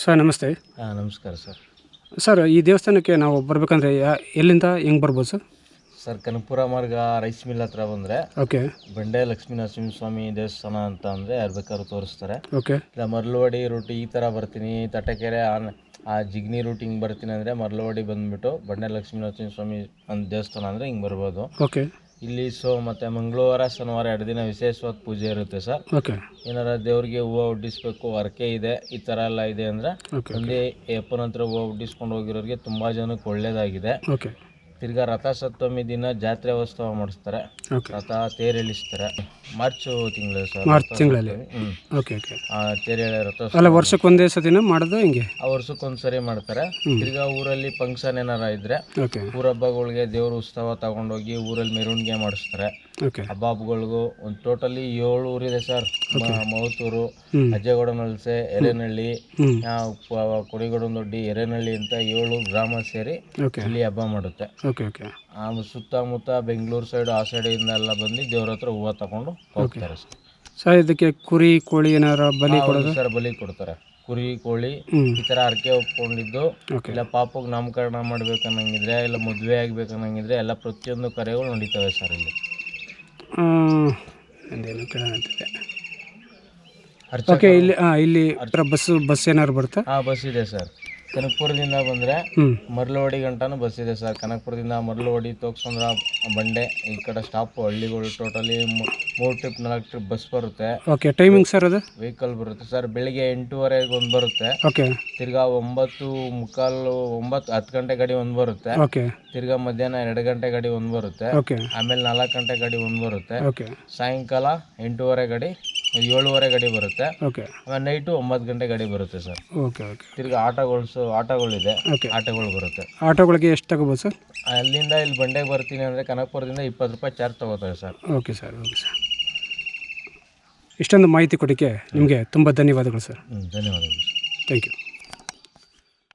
Sir ನಮಸ್ತೆ. ಹಾಂ ನಮಸ್ಕಾರ ಸರ್. ಸರ್ ಈ ದೇವಸ್ಥಾನಕ್ಕೆ ನಾವು ಬರಬೇಕಂದ್ರೆ ಯಾ ಎಲ್ಲಿಂದ ಹೆಂಗೆ ಬರ್ಬೋದು ಸರ್? ಸರ್ ಕನಕಪುರ ಮಾರ್ಗ ರೈಸ್ ಮಿಲ್ ಹತ್ರ ಬಂದರೆ ಓಕೆ. ಬಂಡೆ ಲಕ್ಷ್ಮೀ ನರಸಿಂಹಸ್ವಾಮಿ ದೇವಸ್ಥಾನ ಅಂತ ಅಂದರೆ ಯಾರು ಬೇಕಾದ್ರೂ ತೋರಿಸ್ತಾರೆ. ಓಕೆ. ಇಲ್ಲ ಮರ್ಲವಾಡಿ ರೂಟ್ ಈ ಥರ ಬರ್ತೀನಿ ತಟಕೆರೆ ಆನ್ ಆ ಜಿಗ್ನಿ ರೂಟ್ ಹಿಂಗೆ ಬರ್ತೀನಿ ಅಂದರೆ ಮರಳುವಾಡಿ ಬಂದುಬಿಟ್ಟು ಬಂಡೆ ಲಕ್ಷ್ಮೀ ನರಸಿಂಹಸ್ವಾಮಿ ಅಂತ ದೇವಸ್ಥಾನ ಅಂದರೆ ಹಿಂಗೆ ಬರ್ಬೋದು. ಓಕೆ. ಇಲ್ಲಿ ಸೊ ಮತ್ತೆ ಮಂಗಳವಾರ ಶನಿವಾರ ಎರಡು ದಿನ ವಿಶೇಷವಾದ ಪೂಜೆ ಇರುತ್ತೆ ಸರ್. ಓಕೆ ಏನಾರ ದೇವ್ರಿಗೆ ಹೂವು ಉಡ್ಡಿಸ್ಬೇಕು ಹರಕೆ ಇದೆ ಈ ತರ ಎಲ್ಲ ಇದೆ ಅಂದ್ರೆ ಅಲ್ಲಿ ಒಂದೇ ಅಪ್ಪನ ಹತ್ರ ಹೂವು ಉಡ್ಡಿಸ್ಕೊಂಡು ಹೋಗಿರೋರಿಗೆ ತುಂಬಾ ಜನಕ್ಕೆ ಒಳ್ಳೇದಾಗಿದೆ. ಓಕೆ ತಿರ್ಗಾ ರಥಸಪ್ತಮಿ ದಿನ ಜಾತ್ರೆ ಉತ್ಸವ ಮಾಡಿಸ್ತಾರೆ. ಓಕೆ ರಥ ತೇರು ಎಳಿಸ್ತಾರೆ ಮಾರ್ಚ್ ತಿಂಗಳು ಸರ್ ಮಾರ್ಚ್ ತಿಂಗಳಲ್ಲಿ. ಓಕೆ ಓಕೆ ಆ ರಥೋತ್ಸವ. ಅಲ್ಲ ವರ್ಷಕ್ಕೆ ಒಂದೇ ಸತಿನ ಮಾಡೋದು ಹಿಂಗೆ? ಆ ವರ್ಷಕ್ಕೊಂದ್ಸರಿ ಮಾಡ್ತಾರೆ. ತಿರ್ಗಾ ಊರಲ್ಲಿ ಫಂಕ್ಷನ್ ಏನಾರ ಇದ್ರೆ ಓಕೆ ಊರ ಹಬ್ಬಗಳಿಗೆ ದೇವ್ರ ಉತ್ಸವ ತಗೊಂಡೋಗಿ ಊರಲ್ಲಿ ಮೆರವಣಿಗೆ ಮಾಡಿಸ್ತಾರೆ. ಓಕೆ ಹಬ್ಬ ಒಂದು ಟೋಟಲಿ ಏಳು ಊರಿದೆ ಸರ್. ಮೌತೂರು ಅಜ್ಜೇಗೌಡನಲ್ಸೆ ಅಜ್ಜಗೌಡ ನಲ್ಸೆ ಎರೆನಹಳ್ಳಿ ಹ್ಞೂ ಕೊಡಿಗಡದೊಡ್ಡಿ ಎರೆನಹಳ್ಳಿ ಅಂತ ಏಳು ಗ್ರಾಮ ಸೇರಿ ಇಲ್ಲಿ ಹಬ್ಬ ಮಾಡುತ್ತೆ. ಸುತ್ತಮುತ್ತ ಬೆಂಗಳೂರು ಸೈಡ್ ಆ ಸೈಡಿಂದೆಲ್ಲ ಬಂದು ದೇವ್ರ ಹತ್ರ ಹೂವು ತಗೊಂಡು ಹೋಗ್ತಾರೆ ಸರ್. ಸರ್ ಇದಕ್ಕೆ ಕುರಿ ಕೋಳಿ ಏನಾರ ಬಲಿ ಕೊಡೋದು? ಸರ್ ಬಲಿ ಕೊಡ್ತಾರೆ. ಕುರಿ ಕೋಳಿ ಈ ಥರ ಹರಕೆ ಒಪ್ಕೊಂಡಿದ್ದು. ಇಲ್ಲ ಪಾಪಗೆ ನಾಮಕರಣ ಮಾಡ್ಬೇಕನ್ನಂಗಿದ್ರೆ ಇಲ್ಲ ಮದುವೆ ಆಗ್ಬೇಕನ್ನಂಗಿದ್ರೆ ಎಲ್ಲ ಪ್ರತಿಯೊಂದು ಕರೆಗಳು ನಡೀತವೆ ಸರ್ ಇಲ್ಲಿ. ಒಂದೇನು ಕೇಳೋಣ ಅಂತಿದ್ದೆ. ಅರ್ಚ ಓಕೆ ಇಲ್ಲಿ ಹಾಂ ಇಲ್ಲಿ ಹತ್ರ ಬಸ್ ಬಸ್ ಏನಾರು ಬರುತ್ತಾ? ಹಾಂ ಬಸ್ ಇದೆ ಸರ್. ಕನಕಪುರದಿಂದ ಬಂದರೆ ಹ್ಞೂ ಗಂಟನು ಬಸ್ ಇದೆ ಸರ್. ಕನಕಪುರದಿಂದ ಮರ್ಲವಾಡಿ ತೋಕ್ಸಂದ್ರ ಬಂಡೆ ಈ ಕಡೆ ಸ್ಟಾಪ್ ಹಳ್ಳಿಗಳು ಟೋಟಲಿ ಮೂರು ಟ್ರಿಪ್ ನಾಲ್ಕು ಟ್ರಿಪ್ ಬಸ್ ಬರುತ್ತೆ. ಓಕೆ ಟೈಮಿಂಗ್ ಸರ್ ಅದು? ವೆಹಿಕಲ್ ಬರುತ್ತೆ ಸರ್. ಬೆಳಿಗ್ಗೆ ಎಂಟೂವರೆಗೆ ಒಂದು ಬರುತ್ತೆ. ಓಕೆ ತಿರ್ಗಾ ಒಂಬತ್ತು ಮುಕ್ಕಾಲು ಒಂಬತ್ತು ಹತ್ತು ಗಂಟೆ ಗಾಡಿ ಒಂದು ಬರುತ್ತೆ. ಓಕೆ ತಿರ್ಗಾ ಮಧ್ಯಾಹ್ನ ಎರಡು ಗಂಟೆ ಗಾಡಿ ಒಂದು ಬರುತ್ತೆ. ಓಕೆ ಆಮೇಲೆ ನಾಲ್ಕು ಗಂಟೆ ಗಾಡಿ ಒಂದು ಬರುತ್ತೆ. ಓಕೆ ಸಾಯಂಕಾಲ ಎಂಟೂವರೆ ಗಾಡಿ ಏಳುವರೆ ಗಾಡಿ ಬರುತ್ತೆ. ಓಕೆ ನೈಟು ಒಂಬತ್ತು ಗಂಟೆ ಗಾಡಿ ಬರುತ್ತೆ ಸರ್ ಓಕೆ ಓಕೆ ತಿರ್ಗಿ ಆಟೋಗಳು ಸ ಆಟೋಗಳಿದೆ. ಓಕೆ ಆಟೋಗಳು ಬರುತ್ತೆ. ಆಟೋಗಳಿಗೆ ಎಷ್ಟು ತಗೋಬೋದು ಸರ್ ಅಲ್ಲಿಂದ ಇಲ್ಲಿ ಬಂಡೆಗೆ ಬರ್ತೀನಿ ಅಂದರೆ ಕನಕಪುರದಿಂದ ಇಪ್ಪತ್ತು ರೂಪಾಯಿ ಚಾರ್ಜ್ ತಗೋತಾರೆ sir okay sir okay sir ಇಷ್ಟೊಂದು ಮಾಹಿತಿ ಕೊಡೋಕ್ಕೆ ನಿಮಗೆ ತುಂಬ ಧನ್ಯವಾದಗಳು ಸರ್ ಹ್ಞೂ ಧನ್ಯವಾದಗಳು. Thank you